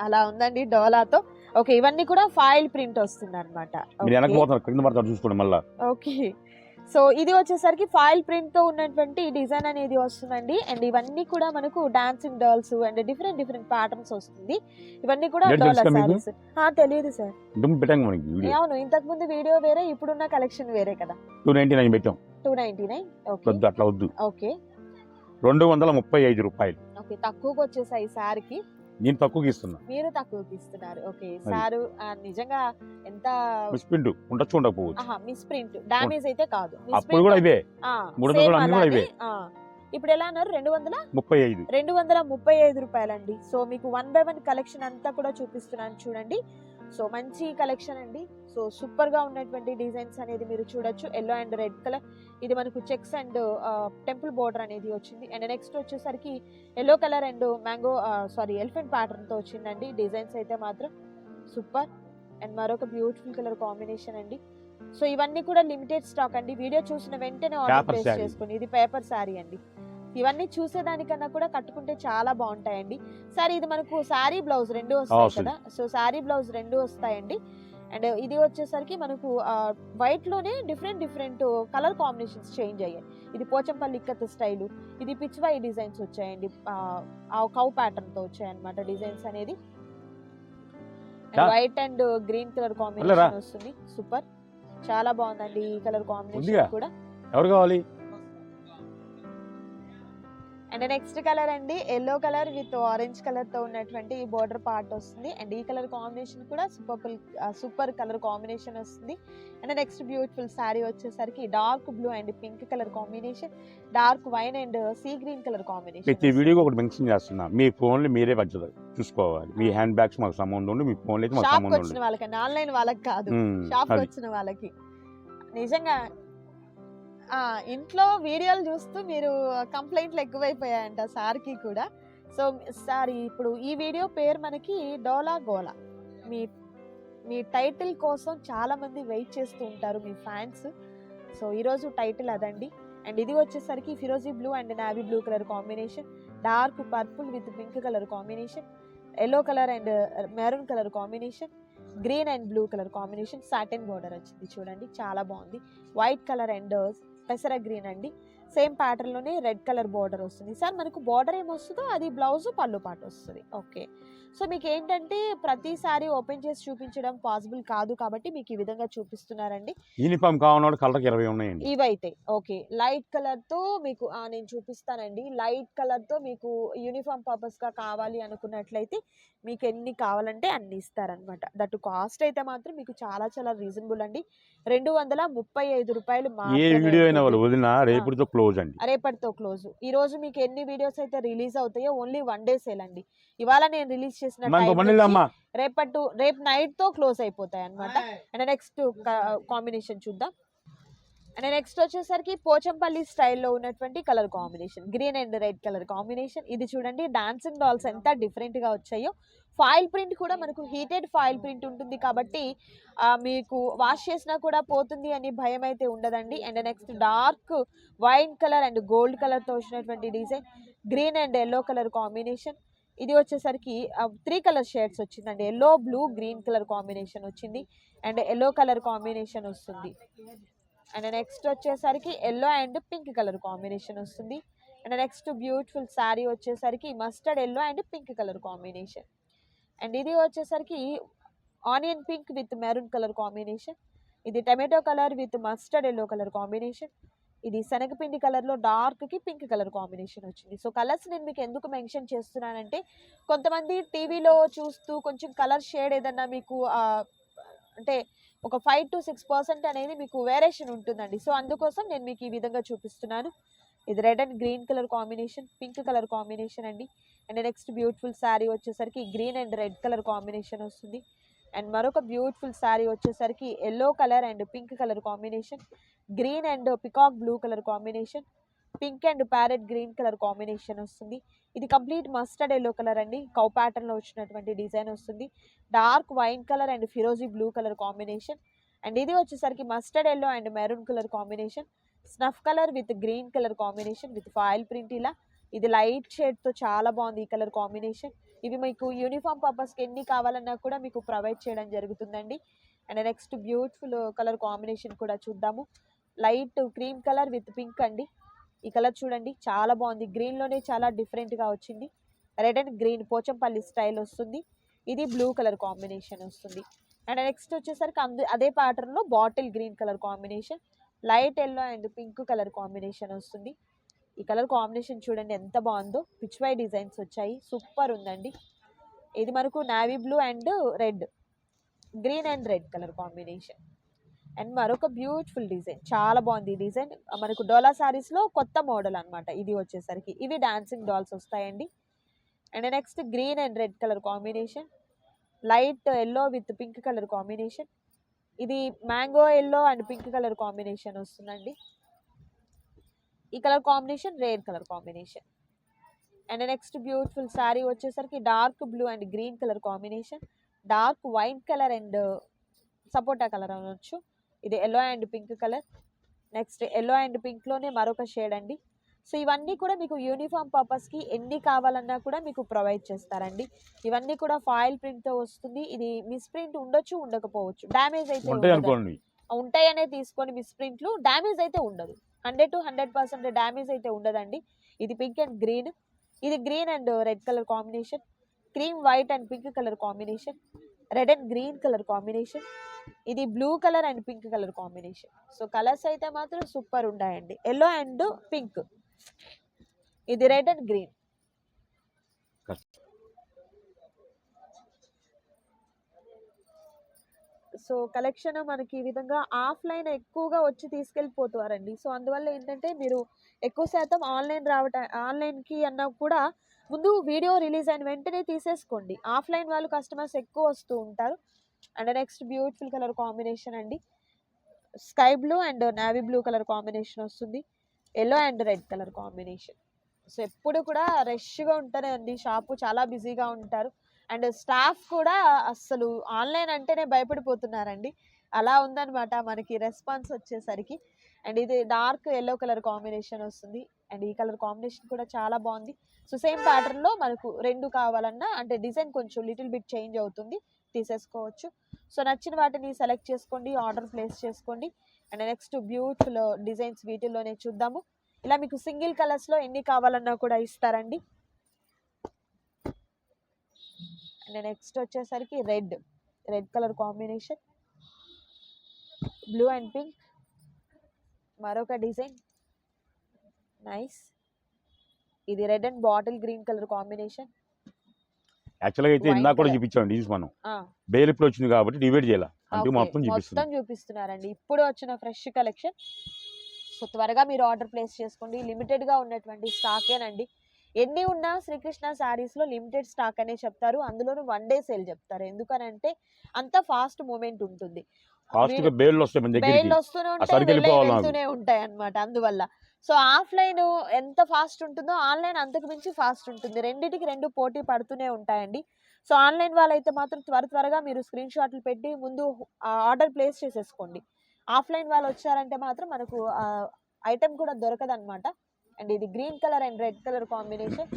అలా ఉందండి డోలాతో. ఓకే ఇవన్నీ కూడా ఫైల్ ప్రింట్ వస్తుంది అనమాట మీరు వెనక పోతున్నారు కింద పడతారు చూసుకోండి మళ్ళా. ఓకే. సో ఇది వచ్చేసరికి ఫైల్ ప్రింట్తో ఉన్నటువంటి డిజైన్ అనేది వస్తుందండి. అండ్ ఇవన్నీ కూడా మనకు dancing dolls and different different patterns వస్తుంది. ఇవన్నీ కూడా ఏంటి డోలా తెలుసా మీకు? సారీస్. తెలియదు సార్. అవును ఇంతకు ముందు వీడియో వేరే ఇప్పుడున్న కలెక్షన్ వేరే కదా. టూ నైన్టీ నైన్ పెట్టాం. టూ నైన్టీ నైన్ ఓకే అట్లా వద్దు. ఓకే. రెండు వందల ముప్పై ఐదు రూపాయలు. ఓకే తక్కువకి వచ్చేసాయి సార్కి. నేను తక్కువకి ఇస్తున్నా మీరు తక్కువకి ఇస్తున్నారు ఓకే సారు నిజంగా ఎంత మిస్ పిండు ఉండొచ్చు ఉండకపోవచ్చు. Miss print. డామేజ్ అయితే కాదు. అప్పుడు కూడా ఇవే. ఆ, మూడు వందలు అన్ని కూడా. ఇవే. ఇప్పుడు ఎలా అన్నారు? రెండు వందల ముప్పై ఐదు. రెండు వందల ముప్పై ఐదు రూపాయలండి. సో మీకు వన్ బై వన్ కలెక్షన్ అంతా కూడా చూపిస్తున్నాను చూడండి. సో మంచి కలెక్షన్ అండి. సో సూపర్గా ఉన్నటువంటి డిజైన్స్ అనేది మీరు చూడొచ్చు. ఎల్లో అండ్ రెడ్ కలర్ ఇది మనకు చెక్స్ అండ్ టెంపుల్ బోర్డర్ అనేది వచ్చింది. అండ్ నెక్స్ట్ వచ్చేసరికి yellow colour and mango sorry elephant ప్యాటర్న్తో వచ్చిందండి. డిజైన్స్ అయితే మాత్రం సూపర్ అండ్ మరొక బ్యూటిఫుల్ కలర్ కాంబినేషన్ అండి. సో ఇవన్నీ కూడా లిమిటెడ్ స్టాక్ అండి. వీడియో చూసిన వెంటనే ఆర్డర్ ప్లేస్. చేసుకోండి ఇది పేపర్ శారీ అండి. ఇవన్నీ చూసేదానికన్నా కూడా కట్టుకుంటే చాలా బాగుంటాయండి. సారీ ఇది మనకు శారీ బ్లౌజ్ రెండు వస్తాయి. కదా. సో శారీ బ్లౌజ్ రెండు వస్తాయండి. అండ్ ఇది వచ్చేసరికి మనకు వైట్లోనే different different colour combinations change అయ్యాయి. ఇది పోచంపల్లి ఇక్కత్ స్టైల్ ఇది పిచ్వాయి డిజైన్స్ వచ్చాయండి. ఆ కౌ ప్యాటర్న్తో వచ్చాయి అనమాట డిజైన్స్ అనేది. White and green colour? Combination వస్తుంది. సూపర్. చాలా బాగుందండి ఈ కలర్? కాంబినేషన్ కూడా. ఎవరు కావాలి? అండ్ నెక్స్ట్ కలర్ అండి ఎల్లో కలర్ విత్ ఆరెంజ్ కలర్తో ఉన్నటువంటి ఈ బోర్డర్ పార్ట్ వస్తుంది. అండ్ ఈ కలర్ కాంబినేషన్ కూడా సూపర్ సూపర్ కలర్ కాంబినేషన్ వస్తుంది. అండ్ నెక్స్ట్ బ్యూటిఫుల్ శారీ వచ్చేసరికి dark blue and pink colour combination dark wine and sea green colour ప్రతి కాంబినేషన్ వీడియోకి ఒకటి మెన్షన్ చేస్తున్నా. మీ ఫోన్లు మీరే పంచదు చూసుకోవాలి. మీ హ్యాండ్ బ్యాగ్స్ మాకు సంబంధం ఉండి మీ ఫోన్లు అయితే మాకు షాప్ సంబంధం వచ్చిన వాళ్ళకి ఆన్లైన్ వాళ్ళకి కాదు. షాప్ వచ్చిన వాళ్ళకి. నిజంగా ఇంట్లో వీడియోలు చూస్తూ మీరు కంప్లైంట్లు ఎక్కువైపోయాయంట సార్కి కూడా. సో సార్ ఇప్పుడు ఈ వీడియో పేరు మనకి డోలా గోలా. మీ మీ టైటిల్ కోసం చాలామంది వెయిట్ చేస్తూ ఉంటారు మీ ఫ్యాన్స్. సో ఈరోజు టైటిల్ అదండి. అండ్ ఇది వచ్చేసరికి firozi blue and navy blue colour combination. Dark purple with pink colour combination. Yellow colour and maroon colour combination. Green and blue colour combination. Satin border వచ్చింది చూడండి. చాలా బాగుంది. వైట్ కలర్ అండ్ పెసర green అండి. Same ప్యాటర్న్లోనే red colour border వస్తుంది. Sir మనకు border ఏమొస్తుందో అది బ్లౌజ్ పళ్ళు పాట వస్తుంది. ఓకే. సో మీకు ఏంటంటే ప్రతిసారి ఓపెన్ చేసి చూపించడం పాసిబుల్ కాదు కాబట్టి మీకు ఈ విధంగా చూపిస్తున్నారండి. యూనిఫామ్ కావాలన్నాడు కలర్కి ఇరవై ఉన్నాయండి. ఇవైతే. ఓకే. లైట్ కలర్తో మీకు నేను చూపిస్తానండి. లైట్ కలర్తో మీకు యూనిఫామ్ పర్పస్గా కావాలి అనుకున్నట్లయితే మీకు ఎన్ని కావాలంటే అన్ని ఇస్తారనమాట దట్ కాస్ట్ అయితే మాత్రం మీకు చాలా చాలా రీజనబుల్ అండి. రెండు వందల ముప్పై ఐదు రూపాయలు ఏ మాత్రమే వీడియో అయినా వాళ్ళు ఉంటుంది. వదిలినా రేపటితో క్లోజ్ అండి. రేపటితో క్లోజ్. ఈ రోజు మీకు ఎన్ని వీడియోస్ అయితే రిలీజ్ అవుతాయో ఓన్లీ వన్ డే సేల్ అండి. ఇవాళ నేను రిలీజ్ చేసిన రేపటి రేపు నైట్తో క్లోజ్ అయిపోతాయి అనమాట అండ్ నెక్స్ట్ కాంబినేషన్ చూద్దాం. అండ్ నెక్స్ట్ వచ్చేసరికి పోచంపల్లి స్టైల్లో ఉన్నటువంటి colour combination. Green and red colour combination. ఇది చూడండి డాన్సింగ్ డాల్స్ ఎంత డిఫరెంట్గా వచ్చాయో. ఫాయిల్ ప్రింట్ కూడా మనకు హీటెడ్ ఫాయిల్ ప్రింట్ ఉంటుంది కాబట్టి మీకు వాష్ చేసినా కూడా పోతుంది అని భయం అయితే ఉండదండి. And next dark wine colour and gold కలర్తో వచ్చినటువంటి design green and yellow colour combination ఇది వచ్చేసరికి త్రీ కలర్ షేడ్స్ వచ్చిందండి. Yellow blue green colour combination వచ్చింది. అండ్ ఎల్లో కలర్ కాంబినేషన్ వస్తుంది. అండ్ నెక్స్ట్ వచ్చేసరికి yellow and pink colour combination వస్తుంది. And next beautiful sari వచ్చేసరికి mustard yellow and pink colour combination and ఇది వచ్చేసరికి onion pink with maroon colour combination ఇది tomato colour with mustard yellow colour combination ఇది శనగపిండి కలర్లో డార్క్కి పింక్ కలర్ కాంబినేషన్ వచ్చింది. సో కలర్స్ నేను మీకు ఎందుకు మెన్షన్ చేస్తున్నానంటే కొంతమంది టీవీలో చూస్తూ కొంచెం కలర్ షేడ్ ఏదన్నా మీకు అంటే ఒక ఫైవ్ టు సిక్స్ పర్సెంట్ అనేది మీకు వేరియేషన్ ఉంటుందండి. సో అందుకోసం నేను మీకు ఈ విధంగా చూపిస్తున్నాను. ఇది red and green colour combination pink colour combination అండి. అండ్ నెక్స్ట్ బ్యూటిఫుల్ శారీ వచ్చేసరికి green and red colour combination వస్తుంది. అండ్ మరొక బ్యూటిఫుల్ శారీ వచ్చేసరికి yellow colour and pink colour combination green and peacock blue colour combination pink and parrot green colour combination వస్తుంది. ఇది complete mustard yellow colour అండి. Cow ప్యాటర్న్లో వచ్చినటువంటి design వస్తుంది. Dark wine colour and firozi blue colour combination. And ఇది వచ్చేసరికి mustard yellow and maroon colour combination. Snuff colour with green colour combination with foil print ఇలా. ఇది లైట్ షేడ్తో చాలా బాగుంది ఈ కలర్ కాంబినేషన్. ఇవి మీకు యూనిఫామ్ పర్పస్కి ఎన్ని కావాలన్నా కూడా మీకు ప్రొవైడ్ చేయడం జరుగుతుందండి. And next beautiful colour combination కూడా చూద్దాము. Light cream colour with pink అండి. ఈ కలర్ చూడండి చాలా బాగుంది. గ్రీన్లోనే చాలా డిఫరెంట్గా వచ్చింది. Red and green Pochampally style వస్తుంది. ఇది బ్లూ కలర్ కాంబినేషన్ వస్తుంది. అండ్ నెక్స్ట్ వచ్చేసరికి అందు అదే ప్యాటర్న్లో bottle green colour combination light yellow and pink colour combination వస్తుంది. ఈ కలర్ కాంబినేషన్ చూడండి ఎంత బాగుందో. పిచ్వై డిజైన్స్ వచ్చాయి. సూపర్ ఉందండి. ఇది మనకు navy blue and red green and red colour combination and మరొక బ్యూటిఫుల్ డిజైన్. చాలా బాగుంది ఈ డిజైన్. మనకు డోలా శారీస్లో కొత్త మోడల్ అనమాట ఇది వచ్చేసరికి. ఇవి డాన్సింగ్ డాల్స్ వస్తాయండి. And next green and red colour combination. Light yellow with pink colour combination. ఇది mango yellow and pink colour combination వస్తుందండి. ఈ colour combination red colour combination. And next beautiful saree వచ్చేసరికి dark blue and green colour combination. Dark white colour and sapota colour అనొచ్చు. ఇది yellow and pink colour next yellow and పింక్లోనే మరొక shade అండి. So ఇవన్నీ కూడా మీకు యూనిఫామ్ పర్పస్కి ఎన్ని కావాలన్నా కూడా మీకు ప్రొవైడ్ చేస్తారండి. ఇవన్నీ కూడా ఫాయిల్ ప్రింట్తో వస్తుంది. ఇది మిస్ ప్రింట్ ఉండొచ్చు ఉండకపోవచ్చు. డ్యామేజ్ అయితే ఉంటాయనే తీసుకొని మిస్ ప్రింట్లు డ్యామేజ్ అయితే ఉండదు. Hundred to hundred percent damage అయితే ఉండదండి. ఇది పింక్ అండ్ గ్రీన్ ఇది green and red colour combination cream white and pink colour combination red and green colour combination. ఇది blue colour and pink colour combination. So colours అయితే మాత్రం super ఉన్నాయండి yellow and pink. ఇది red and green. So collection మనకి ఈ విధంగా offline ఎక్కువగా వచ్చి తీసుకెళ్ళిపోతారండి సో అందువల్ల ఏంటంటే మీరు ఎక్కువ శాతం ఆన్లైన్ రావటం ఆన్లైన్కి అన్నా కూడా ముందు వీడియో రిలీజ్ అయిన వెంటనే తీసేసుకోండి. ఆఫ్లైన్ వాళ్ళు కస్టమర్స్ ఎక్కువ వస్తూ ఉంటారు. And next beautiful colour combination అండి. Sky blue and navy blue colour combination వస్తుంది. Yellow and red colour combination. So ఎప్పుడు కూడా రష్గా ఉంటారండి షాపు చాలా బిజీగా ఉంటారు. అండ్ స్టాఫ్ కూడా అస్సలు ఆన్లైన్ అంటేనే భయపడిపోతున్నారండి. అలా ఉందన్నమాట మనకి రెస్పాన్స్ వచ్చేసరికి. అండ్ ఇది డార్క్ ఎల్లో కలర్ కాంబినేషన్ వస్తుంది. అండ్ ఈ కలర్ కాంబినేషన్ కూడా చాలా బాగుంది. సో సేమ్ ప్యాటర్న్లో మనకు రెండు కావాలన్నా అంటే డిజైన్ కొంచెం లిటిల్ బిట్ చేంజ్ అవుతుంది తీసేసుకోవచ్చు. సో నచ్చిన వాటిని సెలెక్ట్ చేసుకోండి ఆర్డర్ ప్లేస్ చేసుకోండి. అండ్ నెక్స్ట్ బ్యూటిఫుల్ డిజైన్స్ వీటిల్లోనే చూద్దాము. ఇలా మీకు సింగిల్ కలర్స్లో ఎన్ని కావాలన్నా కూడా ఇస్తారండి. అండ్ నెక్స్ట్ వచ్చేసరికి red red colour combination blue and pink మరొక డిజైన్ నైస్ ఇది red and bottle green colour combination. యాక్చువల్గా అయితే ఇందాక కూడా. చూపించాం డిజైన్స్ మనం. బేలిప్పుడు వచ్చింది కాబట్టి డివైడ్ చేయాలి? అంటే మొత్తం మొత్తం చూపిస్తున్నారండి. ఇప్పుడు వచ్చిన ఫ్రెష్ కలెక్షన్. సో త్వరగా మీరు ఆర్డర్ ప్లేస్ చేసుకోండి. లిమిటెడ్గా ఉన్నటువంటి స్టాకేనండి ఎన్ని ఉన్నా శ్రీకృష్ణ sarees లో లిమిటెడ్ స్టాక్ అనే చెప్తారు. అందులోనూ వన్ డే సేల్ చెప్తారు. ఎందుకనంటే అంత ఫాస్ట్ మూమెంట్ ఉంటుంది. బేళ్ళు వస్తూనే ఉంటాయి అన్నమాట. అందువల్ల సో ఆఫ్లైన్ ఎంత ఫాస్ట్ ఉంటుందో ఆన్లైన్ అంతకు మించి ఫాస్ట్ ఉంటుంది. రెండింటికి రెండు పోటీ పడుతూనే ఉంటాయండి. సో ఆన్లైన్ వాళ్ళైతే మాత్రం త్వర త్వరగా మీరు స్క్రీన్ షాట్లు పెట్టి ముందు ఆర్డర్ ప్లేస్ చేసేసుకోండి. ఆఫ్లైన్ వాళ్ళు వచ్చారంటే మాత్రం మనకు ఐటెం కూడా దొరకదనమాట అండ్ ఇది green colour and red colour combination.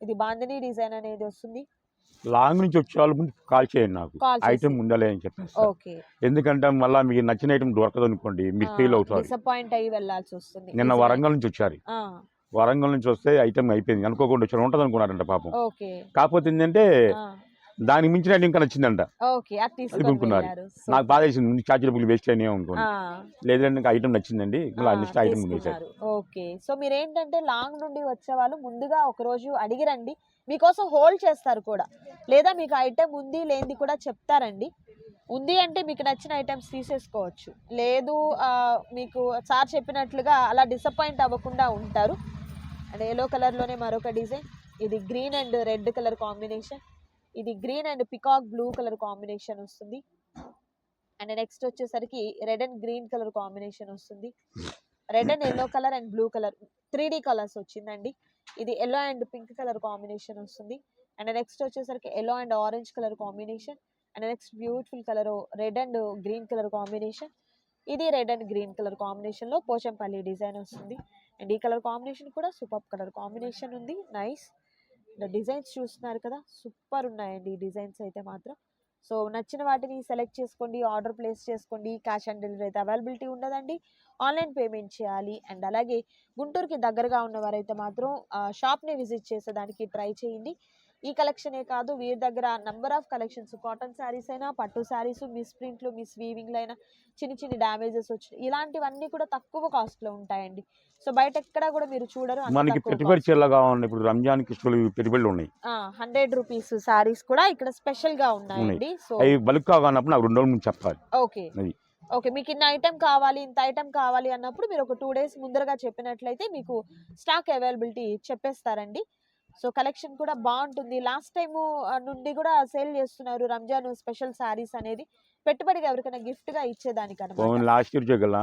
ఇది బాందిని డిజైన్ అనేది వస్తుంది. లాంగ్ నుంచి వచ్చే వాళ్ళు ముందు కాల్ చేయండి నాకు. ఐటమ్ ఉండాలి అని చెప్పేసి. ఎందుకంటే మళ్ళీ మీకు నచ్చిన ఐటమ్ దొరకదు అనుకోండి మీరు ఫెయిల్ అవుతారు. నిన్న. వరంగల్ నుంచి వచ్చారు. వరంగల్ నుంచి వస్తే ఐటమ్ అయిపోయింది. అనుకోకుండా వచ్చారు ఉంటుంది అనుకున్నారంట పాపం కాకపోతే ఏంటంటే దానికి మించిన ఐటమ్ ఇంకా నచ్చిందంట. వెళ్ళారు. నాకు బాధ వేసింది. ముందు ఛార్జీ డబ్బులు వేస్ట్ అయినాయి అనుకోండి. లేదంటే ఇంకా ఐటమ్ నచ్చిందండి. ఇంకా నెక్స్ట్ ఐటమ్ తీసుకున్నారు. ఓకే. సో మీరు ఏంటంటే లాంగ్ నుండి వచ్చే వాళ్ళు ముందుగా ఒక రోజు అడిగిరండి. మీకోసం హోల్డ్ చేస్తారు కూడా. లేదా మీకు ఐటెం ఉంది లేనిది కూడా చెప్తారండి. ఉంది అంటే మీకు నచ్చిన ఐటమ్స్ తీసేసుకోవచ్చు. లేదు మీకు సార్ చెప్పినట్లుగా అలా డిసప్పాయింట్ అవ్వకుండా ఉంటారు. అండ్ ఎల్లో కలర్లోనే మరొక డిజైన్. ఇది green and red colour combination ఇది green and peacock blue colour combination వస్తుంది. అండ్ నెక్స్ట్ వచ్చేసరికి red and green colour combination వస్తుంది. Red and yellow colour and blue colour three colours వచ్చిందండి. ఇది yellow and pink colour combination వస్తుంది. And next వచ్చేసరికి yellow and orange colour combination and next beautiful colour red and green colour combination ఇది red and green colour కాంబినేషన్లో Pochampally design వస్తుంది. And ఈ colour combination కూడా super colour combination ఉంది. Nice designs చూస్తున్నారు కదా సూపర్ ఉన్నాయండి ఈ డిజైన్స్ అయితే మాత్రం. సో నచ్చిన వాటిని సెలెక్ట్ చేసుకోండి ఆర్డర్ ప్లేస్ చేసుకోండి. క్యాష్ ఆన్ డెలివరీ అయితే అవైలబిలిటీ ఉండదండి ఆన్లైన్ పేమెంట్ చేయాలి. అండ్ అలాగే గుంటూరుకి దగ్గరగా ఉన్నవారైతే మాత్రం షాప్ని విజిట్ చేసేదానికి ట్రై చేయండి. ఈ కలెక్షనే కాదు వీరి దగ్గర number of collections cotton saris అయినా పట్టు శారీస్ మిస్ ప్రింట్లు మిస్ వీవింగ్లు అయినా చిన్న చిన్న డ్యామేజెస్ వచ్చి ఇలాంటివన్నీ కూడా తక్కువ కాస్ట్లో ఉంటాయండి. సో బయట ఎక్కడ కూడా మీరు చూడరు మనకి తక్కువ పెట్టుబడి చీరలు కావాలి ఇప్పుడు రంజాన్ పెట్టుబడులు ఉన్నాయి. హండ్రెడ్ రూపీస్ శారీస్ కూడా ఇక్కడ స్పెషల్గా ఉన్నాయండి. సో బల్క్ కావాలన్నప్పుడు నాకు రెండు చెప్పాలి. ఓకే. ఓకే మీకు ఇన్న ఐటెం కావాలి ఇంత ఐటెం కావాలి అన్నప్పుడు మీరు ఒక టూ డేస్ ముందరగా చెప్పినట్లయితే మీకు స్టాక్ అవైలబిలిటీ చెప్పేస్తారండి. సో కలెక్షన్ కూడా బాగుంటుంది. లాస్ట్ టైం నుండి కూడా సేల్ చేస్తున్నారు రంజాన్ స్పెషల్ శారీస్ అనేది. పెట్టుబడిగా ఎవరికైనా గిఫ్ట్గా ఇచ్చేదానికి అనమాట లాస్ట్ ఇయర్ చేయగల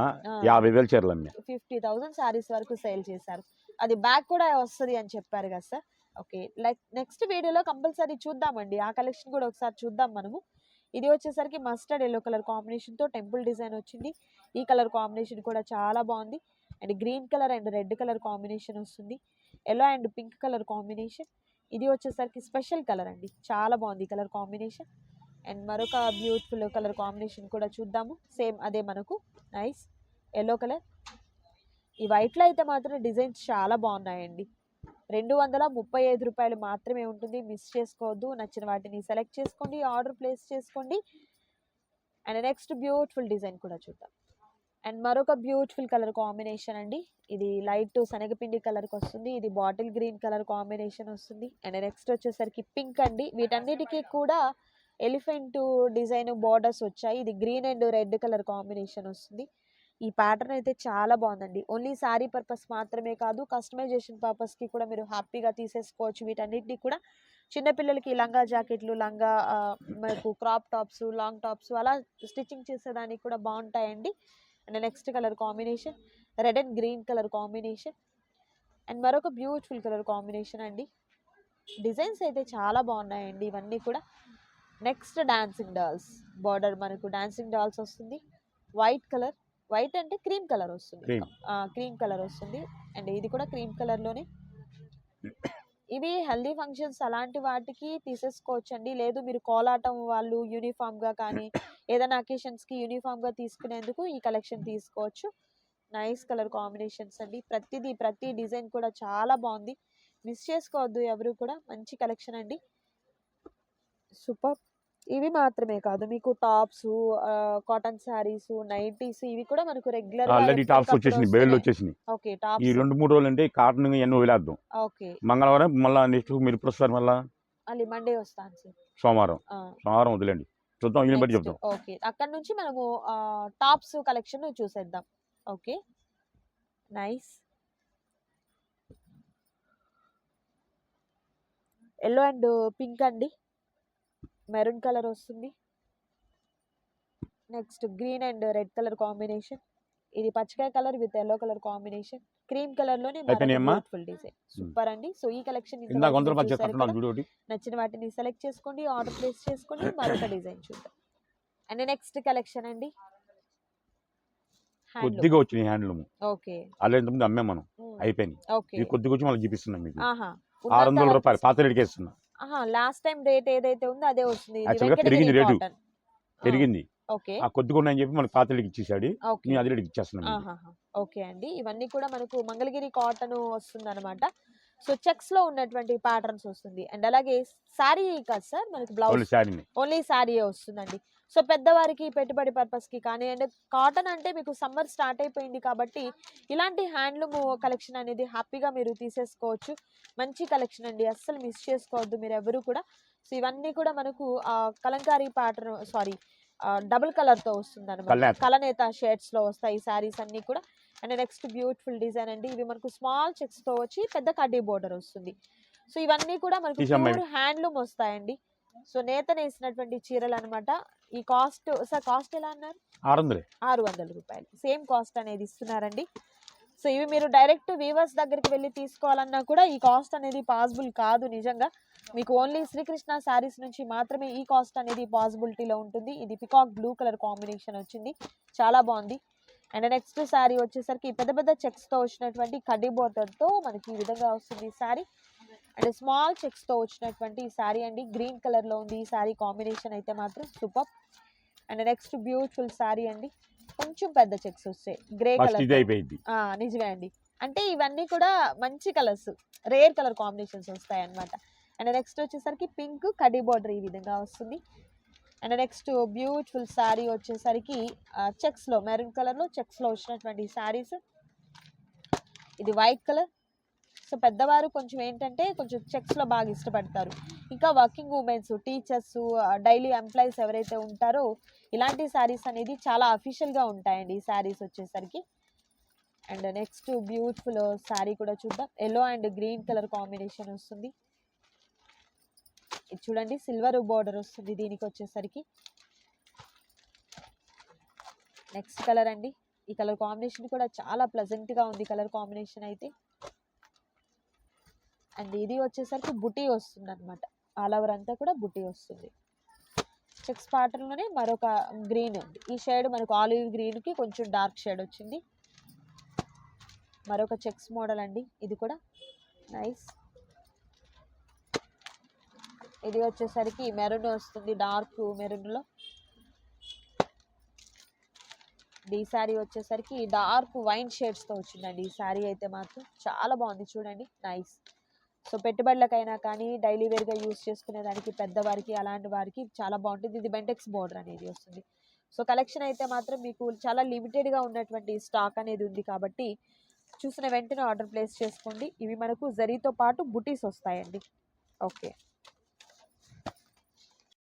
యాభై వేలు చీరలు అమ్మే ఫిఫ్టీ థౌసండ్ శారీస్ వరకు సేల్ చేశారు. అది బ్యాగ్ కూడా వస్తుంది అని చెప్పారు కదా సార్. ఓకే లైక్ నెక్స్ట్ వీడియోలో కంపల్సరీ చూద్దామండి. ఆ కలెక్షన్ కూడా ఒకసారి చూద్దాం మనము. ఇది వచ్చేసరికి మస్టర్డ్ ఎల్లో కలర్ కాంబినేషన్తో టెంపుల్ డిజైన్ వచ్చింది. ఈ కలర్ కాంబినేషన్ కూడా చాలా బాగుంది. And green colour and red colour combination వస్తుంది. Yellow and pink colour combination ఇది వచ్చేసరికి స్పెషల్ కలర్ అండి. చాలా బాగుంది ఈ కలర్ కాంబినేషన్ అండ్ మరొక బ్యూటిఫుల్ కలర్ కాంబినేషన్ కూడా చూద్దాము. సేమ్ అదే మనకు. నైస్ ఎల్లో కలర్ ఈ వైట్లో అయితే మాత్రం డిజైన్స్ చాలా బాగున్నాయండి. రెండు వందల ముప్పై ఐదు రూపాయలు మాత్రమే ఉంటుంది. మిస్ చేసుకోవద్దు. నచ్చిన వాటిని సెలెక్ట్ చేసుకోండి. ఆర్డర్ ప్లేస్ చేసుకోండి. అండ్ నెక్స్ట్ బ్యూటిఫుల్ డిజైన్ కూడా చూద్దాం. అండ్ మరొక బ్యూటిఫుల్ కలర్ కాంబినేషన్ అండి. ఇది లైట్ శనగపిండి కలర్కి వస్తుంది. ఇది బాటిల్ గ్రీన్ కలర్ కాంబినేషన్ వస్తుంది. అండ్ నెక్స్ట్ వచ్చేసరికి పింక్ అండి. వీటన్నిటికీ కూడా ఎలిఫెంట్ డిజైన్ బార్డర్స్ వచ్చాయి. ఇది green and red colour combination వస్తుంది. ఈ ప్యాటర్న్ అయితే చాలా బాగుందండి. ఓన్లీ శారీ పర్పస్ మాత్రమే కాదు కస్టమైజేషన్ పర్పస్కి కూడా మీరు హ్యాపీగా తీసేసుకోవచ్చు. వీటన్నిటిని కూడా చిన్నపిల్లలకి లంగా జాకెట్లు లంగా మనకు క్రాప్ టాప్స్ లాంగ్ టాప్స్ అలా స్టిచ్చింగ్ చేసేదానికి కూడా బాగుంటాయండి. And next colour combination red and green colour combination and మరొక బ్యూటిఫుల్ కలర్ కాంబినేషన్ అండి. డిజైన్స్ అయితే చాలా బాగున్నాయండి ఇవన్నీ కూడా. నెక్స్ట్ డాన్సింగ్ డాల్స్ బార్డర్ మనకు డాన్సింగ్ డాల్స్ వస్తుంది. వైట్ కలర్ వైట్ అంటే క్రీమ్ కలర్ వస్తుంది. క్రీమ్. కలర్ వస్తుంది. అండ్ ఇది కూడా క్రీమ్ కలర్లోనే ఇవి హెల్దీ ఫంక్షన్స్ అలాంటి వాటికి తీసేసుకోవచ్చు అండి లేదు మీరు కోలాటం వాళ్ళు యూనిఫామ్గా కానీ ఏదైనా అకేషన్స్కి యూనిఫామ్గా తీసుకునేందుకు ఈ కలెక్షన్ తీసుకోవచ్చు. నైస్ కలర్ కాంబినేషన్స్ అండి. ప్రతిదీ ప్రతి డిజైన్ కూడా చాలా బాగుంది. మిస్ చేసుకోవద్దు ఎవరు కూడా. మంచి కలెక్షన్ అండి. సూపర్ ఇవి మాత్రమే కాదు. మీకు టాప్స్ కాటన్ శారీస్ నైటీస్ ఇవి కూడా మనకు రెగ్యులర్ ఆల్రెడీ టాప్స్ వచ్చేసింది బేళ్ళు వచ్చేసినాయి. ఓకే ఈ టాప్స్ రెండు మూడు రోజులు అంటే కాటన్ ఎన్నో వదిలేద్దాం ఓకే మంగళవారం మళ్ళీ నెక్స్ట్ మీరు ఇప్పుడు వస్తారు మళ్ళీ మళ్ళీ మండే వస్తాను సార్ సోమవారం. సోమవారం వదిలేండి. చూద్దాం ఈయన బట్టి చెప్తాం ఓకే అక్కడ నుంచి మనము టాప్స్ కలెక్షన్ చూసేద్దాం. Okay nice yellow and pink అండి. మెరూన్ కలర్ వస్తుంది. Next green and red colour combination. ఇది పచ్చకాయ colour with yellow colour combination. Cream కలర్లోనే? బ్యూటిఫుల్ డిజైన్ సూపర్ అండి. సో ఈ కలెక్షన్ నచ్చిన వాటిని సెలెక్ట్ చేసుకోండి ఆర్డర్ ప్లేస్ చేసుకోండి మరొక డిజైన్ చూద్దాం. అండ్ నెక్స్ట్ కలెక్షన్ అండి. కొద్దిగా వచ్చినాయి హ్యాండ్లూమ్ ఓకే అలా ఇంతకుముందు అమ్మే మనం. అయిపోయింది ఓకే ఇది కొద్దిగా వచ్చి మళ్ళీ చూపిస్తున్నాం మీకు. ఆరు వందల రూపాయలు పాత రేటుకి ఇస్తున్నా. లాస్ట్ టైం రేట్ ఏదైతే ఉందో అదే వస్తుంది ఇది Actually గా వెంకటగిరి పెరిగింది రేటు. పెరిగింది. ఓకే. ఆ కొద్దిగా ఉన్నాయని చెప్పి మనకి పాత రేటుకి ఇచ్చేసాడు. నేను అదే రేటుకి ఇచ్చేస్తున్నాను. ఓకే అండి. ఇవన్నీ కూడా మనకు మంగళగిరి కాటన్ వస్తుంది అనమాట సో చెక్స్లో ఉన్నటువంటి ప్యాటర్న్స్ వస్తుంది. అండ్ అలాగే శారీ కాదు సార్ మనకి ఓన్లీ బ్లౌజ్ శారీని ఓన్లీ శారీయే వస్తుందండి. సో పెద్దవారికి పెట్టుబడి పర్పస్కి కానీ అండ్ కాటన్ అంటే మీకు సమ్మర్ స్టార్ట్ అయిపోయింది కాబట్టి ఇలాంటి హ్యాండ్లూమ్ కలెక్షన్ అనేది హ్యాపీగా మీరు తీసేసుకోవచ్చు. మంచి కలెక్షన్ అండి. అస్సలు మిస్ చేసుకోవద్దు మీరు ఎవరు కూడా. సో ఇవన్నీ కూడా మనకు కలంకారీ ప్యాటర్న్ సారీ డబుల్ కలర్తో వస్తుంది అనమాట కల్నేత. కలనేత షేడ్స్లో వస్తాయి ఈ శారీస్ అన్నీ కూడా. అండ్ నెక్స్ట్ బ్యూటిఫుల్ డిజైన్ అండి. ఇవి మనకు స్మాల్ చెక్స్తో వచ్చి పెద్ద కడ్డీ బోర్డర్ వస్తుంది. సో ఇవన్నీ కూడా మనకు హ్యాండ్లూమ్ వస్తాయండి. సో నేత నేసినటువంటి చీరలు అనమాట ఈ కాస్ట్ సార్ కాస్ట్ ఎలా అన్నారు? ఆరు వందలే ఆరు వందల రూపాయలు. సేమ్ కాస్ట్ అనేది ఇస్తున్నారండి. సో ఇవి మీరు డైరెక్ట్ వీవర్స్ దగ్గరికి వెళ్ళి తీసుకోవాలన్నా కూడా ఈ కాస్ట్ అనేది పాసిబుల్ కాదు నిజంగా. మీకు ఓన్లీ శ్రీకృష్ణ శారీస్ నుంచి మాత్రమే ఈ కాస్ట్ అనేది పాసిబిలిటీలో ఉంటుంది. ఇది పికాక్ బ్లూ కలర్ కాంబినేషన్ వచ్చింది. చాలా బాగుంది. అండ్ నెక్స్ట్ శారీ వచ్చేసరికి పెద్ద పెద్ద చెక్స్తో వచ్చినటువంటి కడ్డీ బోర్డర్తో మనకి ఈ విధంగా వస్తుంది ఈ శారీ. అండ్ స్మాల్ చెక్స్తో వచ్చినటువంటి ఈ శారీ అండి. గ్రీన్ కలర్లో ఉంది. ఈ శారీ కాంబినేషన్ అయితే మాత్రం super. And next beautiful sari అండి. కొంచెం పెద్ద చెక్స్ వస్తాయి గ్రే కలర్ నిజమే అండి. అంటే ఇవన్నీ కూడా మంచి కలర్స్. రేర్ కలర్ కాంబినేషన్స్ వస్తాయి అన్నమాట అండ్ నెక్స్ట్ వచ్చేసరికి పింక్ కడ్డీ బార్డర్ ఈ విధంగా వస్తుంది. అండ్ నెక్స్ట్ బ్యూటిఫుల్ శారీ వచ్చేసరికి చెక్స్లో మెరూన్ కలర్లో చెక్స్లో వచ్చినటువంటి శారీస్. ఇది వైట్ కలర్. సో పెద్దవారు కొంచెం ఏంటంటే కొంచెం చెక్స్లో బాగా ఇష్టపడతారు. ఇంకా working womens teachers daily employees ఎవరైతే ఉంటారో ఇలాంటి శారీస్ అనేది చాలా అఫీషియల్గా ఉంటాయండి ఈ శారీస్ వచ్చేసరికి. అండ్ నెక్స్ట్ బ్యూటిఫుల్ శారీ కూడా చూద్దాం. Yellow and green colour combination వస్తుంది. ఇది చూడండి సిల్వర్ బార్డర్ వస్తుంది దీనికి వచ్చేసరికి. నెక్స్ట్ కలర్ అండి. ఈ కలర్ కాంబినేషన్ కూడా చాలా ప్లజెంట్గా ఉంది. కలర్ కాంబినేషన్ అయితే. అండ్ ఇది వచ్చేసరికి బుటీ వస్తుంది అనమాట ఆల్ ఓవర్ అంతా కూడా బుటీ వస్తుంది. చెక్స్ ప్యాటర్న్లోనే మరొక గ్రీన్ ఉంది. ఈ షేడ్ మనకు ఆలివ్ గ్రీన్కి కొంచెం డార్క్ షేడ్ వచ్చింది. మరొక చెక్స్ మోడల్ అండి. ఇది కూడా నైస్. ఇది వచ్చేసరికి మెరూన్ వస్తుంది డార్క్ మెరూన్లో. ఈ శారీ వచ్చేసరికి డార్క్ వైన్ షేడ్స్తో వచ్చిందండి. ఈ శారీ అయితే మాత్రం చాలా బాగుంది చూడండి. నైస్. సో పెట్టుబడులకైనా కానీ డైలీ వేర్గా యూస్ చేసుకునే దానికి పెద్దవారికి అలాంటి వారికి చాలా బాగుంటుంది. ఇది బెంటెక్స్ బోర్డర్ అనేది వస్తుంది. సో కలెక్షన్ అయితే మాత్రం మీకు చాలా లిమిటెడ్గా ఉన్నటువంటి స్టాక్ అనేది ఉంది కాబట్టి చూసిన వెంటనే ఆర్డర్ ప్లేస్ చేసుకోండి. ఇవి మనకు జరీతో పాటు బుటీస్ వస్తాయండి. ఓకే.